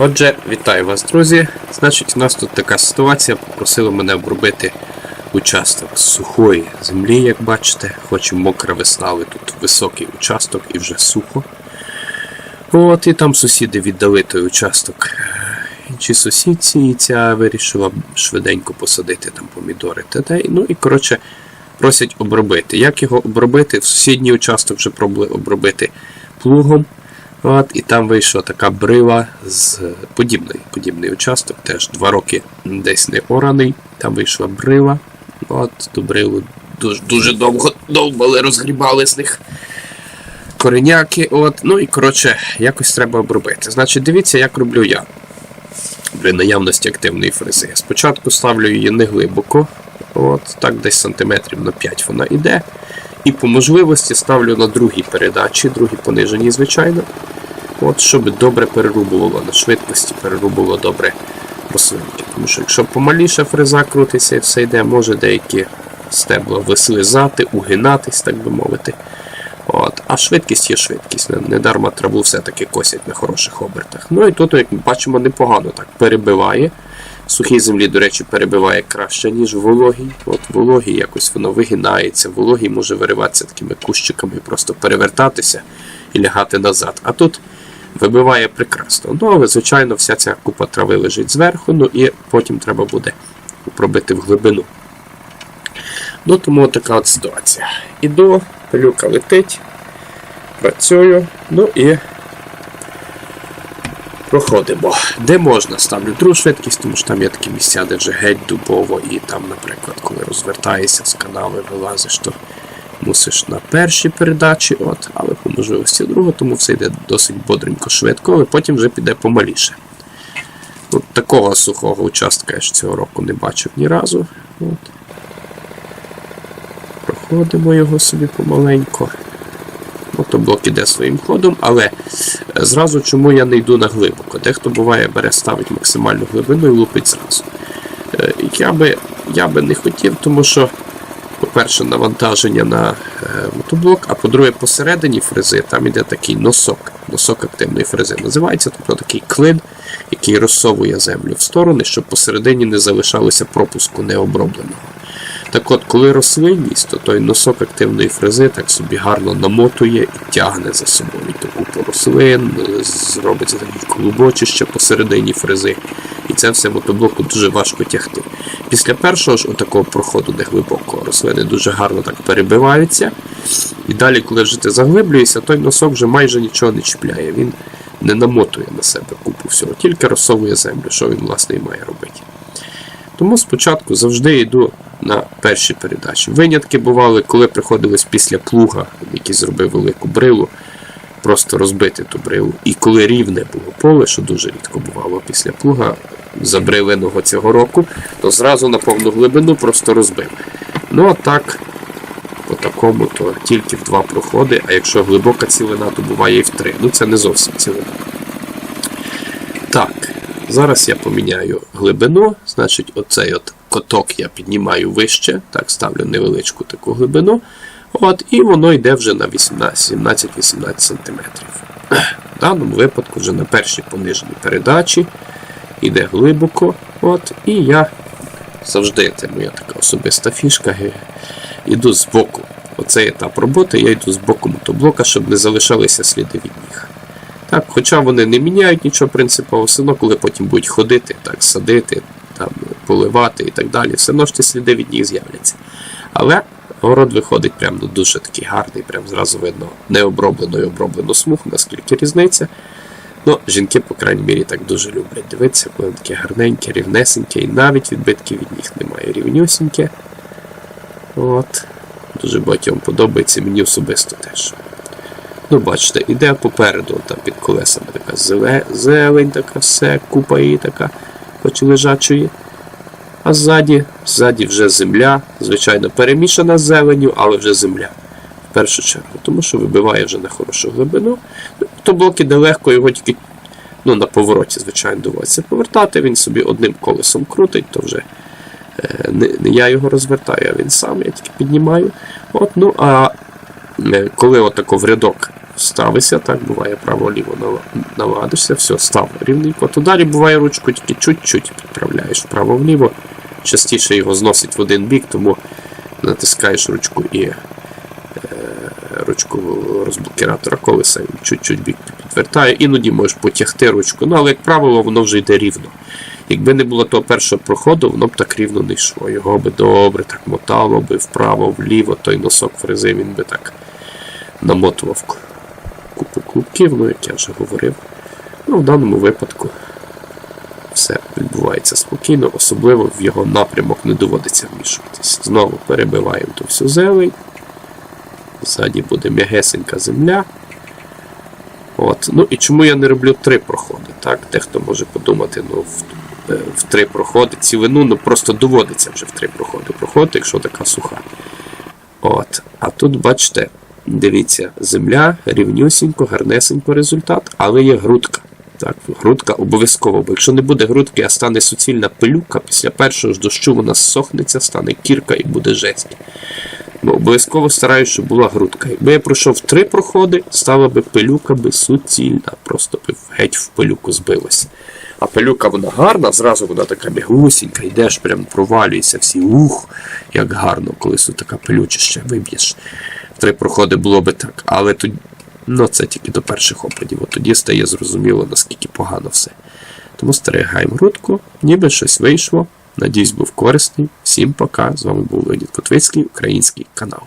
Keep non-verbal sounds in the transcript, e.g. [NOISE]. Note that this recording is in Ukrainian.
Отже, вітаю вас, друзі. Значить, у нас тут така ситуація. Попросили мене обробити участок з сухої землі, як бачите. Хоч і мокра весна, але тут високий участок і вже сухо. От, і там сусіди віддали той участок інші сусідці, і ця вирішила швиденько посадити там помідори та Ну і коротше просять обробити. Як його обробити? В сусідній участок вже пробували обробити плугом. От, І там вийшла така брила з подібний, подібний участок, теж два роки десь не ораний. Там вийшла брила. От, ту брилу дуже дуже довго довбали, розгрібали з них кореняки. От, Ну і коротше, якось треба обробити. Значить, дивіться, як роблю я при наявності активної фрези. Спочатку ставлю її не глибоко, от, так десь сантиметрів на 5 вона йде. І по можливості ставлю на другій передачі, другій пониженій, звичайно. От, щоб добре перерубувало на швидкості, перерубувало добре рослинки. Тому що якщо помаліше фреза крутиться і все йде, може деякі стебла вислизати, угинатись, так би мовити. От. А швидкість є швидкість. Недарма траву все-таки косять на хороших обертах. Ну і тут, як ми бачимо, непогано так перебиває. Сухій землі, до речі, перебиває краще, ніж вологій. От вологій якось воно вигинається, вологій може вириватися такими кущиками, просто перевертатися і лягати назад. А тут вибиває прекрасно. Ну, але, звичайно, вся ця купа трави лежить зверху, ну і потім треба буде пробити в глибину. Ну, тому така от ситуація. Іду, пилюка летить, працюю, ну і проходимо. Де можна, ставлю другу швидкість, тому що там є такі місця, де вже геть дубово, і там, наприклад, коли розвертаєшся з канави, вилазиш, то мусиш на першій передачі, от, але по можливості другу, тому все йде досить бодренько, швидко, але потім вже піде помаліше. От Такого сухого участка я ж цього року не бачив ні разу. От. Проходимо його собі помаленько. Мотоблок іде своїм ходом, але зразу чому я не йду на глибоко. Дехто буває, бере, ставить максимальну глибину і лупить зразу. Е, Я би я би не хотів, тому що, по-перше, навантаження на е, мотоблок, а по-друге, посередині фрези там іде такий носок, носок активної фрези. Називається тобто такий клин, який розсовує землю в сторони, щоб посередині не залишалося пропуску необробленого. Так от, коли рослинність, то той носок активної фрези так собі гарно намотує і тягне за собою таку по рослин, зробиться такі клубочище посередині фрези. І це все мотоблоку дуже важко тягти. Після першого ж отакого проходу, де глибоко рослини дуже гарно так перебиваються. І далі, коли вже ти заглиблюєшся, той носок вже майже нічого не чіпляє. Він не намотує на себе купу всього, тільки розсовує землю, що він, власне, і має робити. Тому спочатку завжди йду на перші передачі. Винятки бували, коли приходилось після плуга, який зробив велику брилу, просто розбити ту брилу. І коли рівне було поле, що дуже рідко бувало після плуга забриленого цього року, то зразу на повну глибину просто розбив. Ну а так, по такому, то тільки в два проходи, а якщо глибока цілина, то буває і в три. Ну це не зовсім цілина. Так, зараз я поміняю глибину, значить, оцей от коток я піднімаю вище, так, ставлю невеличку таку глибину. От, І воно йде вже на 17-18 см. В даному випадку вже на першій пониженій передачі йде глибоко. От, І я завжди, це моя така особиста фішка, [LAUGHS] йду з боку. Оцей етап роботи я йду з боку мотоблока, щоб не залишалися сліди від ніг. Так, Хоча вони не міняють нічого принципово, все одно, коли потім будуть ходити, так, садити, поливати і так далі, все одно ж ці сліди від них з'являться. Але город виходить прям дуже такий гарний, прям зразу видно необроблену і оброблену смугу, наскільки різниця. Ну, Жінки, по крайній мірі, так дуже люблять дивитися, коли таке гарненьке, рівнесеньке, і навіть відбитків від них немає рівнюсіньке. От. Дуже багатьом подобається, мені особисто теж. Ну, бачите, іде попереду, там під колесами така зелень, така все, купа її така, хоч лежачої. А ззаді, ззаді вже земля, звичайно, перемішана з зеленю, але вже земля. В першу чергу, тому що вибиває вже на хорошу глибину. То іде його тільки ну, на повороті, звичайно, доводиться повертати. Він собі одним колесом крутить, то вже е, не, не я його розвертаю, а він сам, я тільки піднімаю. От, ну, А е, коли отако в рядок ставишся, так, буває право-ліво навадишся, все, став рівненько. То далі буває ручку тільки чуть-чуть підправляєш вправо-вліво. Частіше його зносить в один бік, тому натискаєш ручку і е, ручку розблокіратора колеса, він чуть-чуть бік підвертає. Іноді можеш потягти ручку, ну але, як правило, воно вже йде рівно. Якби не було того першого проходу, воно б так рівно не йшло. Його би добре так мотало би вправо, вліво, той носок фрези він би так намотував купу клубків, ну як я вже говорив. Ну, в даному випадку все відбувається спокійно, особливо в його напрямок не доводиться вмішуватись. Знову перебиваємо ту всю зелень. Ззаді буде м'ягесенька земля. От. Ну і чому я не роблю три проходи? Так? Дехто може подумати, ну в, е, в три проходи цілину, ну просто доводиться вже в три проходи проходити, якщо така суха. От. А тут, бачите, дивіться, земля рівнюсінько, гарнесенько результат, але є грудка. Так, грудка обов'язково, бо якщо не буде грудки, а стане суцільна пилюка, після першого ж дощу вона сохнеться, стане кірка і буде жесть. Бо обов'язково стараюсь, щоб була грудка. Якби я пройшов три проходи, стала би пилюка би суцільна, просто би геть в пилюку збилась. А пилюка вона гарна, зразу вона така м'ягусінька, йдеш, прям провалюєшся всі ух, як гарно, коли така пилючище виб'єш. Три проходи було би так. Але тоді, ну це тільки до перших опадів, от тоді стає зрозуміло, наскільки погано все. Тому стерегаємо грудку, ніби щось вийшло. Надіюсь, був корисний. Всім пока. З вами був Леонід Котвицький, український канал.